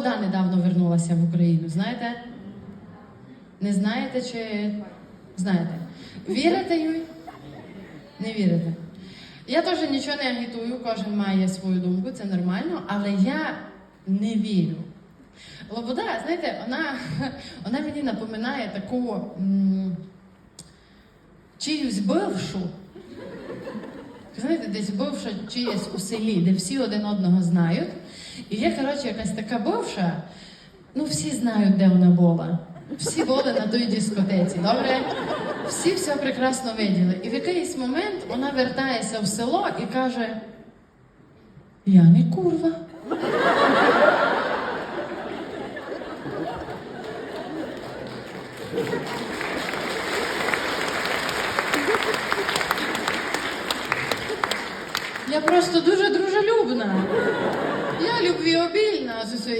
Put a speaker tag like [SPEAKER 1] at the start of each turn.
[SPEAKER 1] Лобода недавно вернулася в Україну. Знаєте? Не знаєте чи знаєте? Вірите, Юй? Не вірите. Я теж нічого не агітую, кожен має свою думку, це нормально, але я не вірю. Лобода, знаєте, вона, вона мені напоминає таку м, чиюсь бившу. Знаєте, десь бивша чиєсь у селі, де всі один одного знають. І є, коротше, якась така бивша, ну всі знають, де вона була. Всі були на той дискотеці, добре? Всі все прекрасно виділи. І в якийсь момент вона вертається в село і каже: Я не курва. Я просто дуже Bio Bill nasıl söyleyeyim?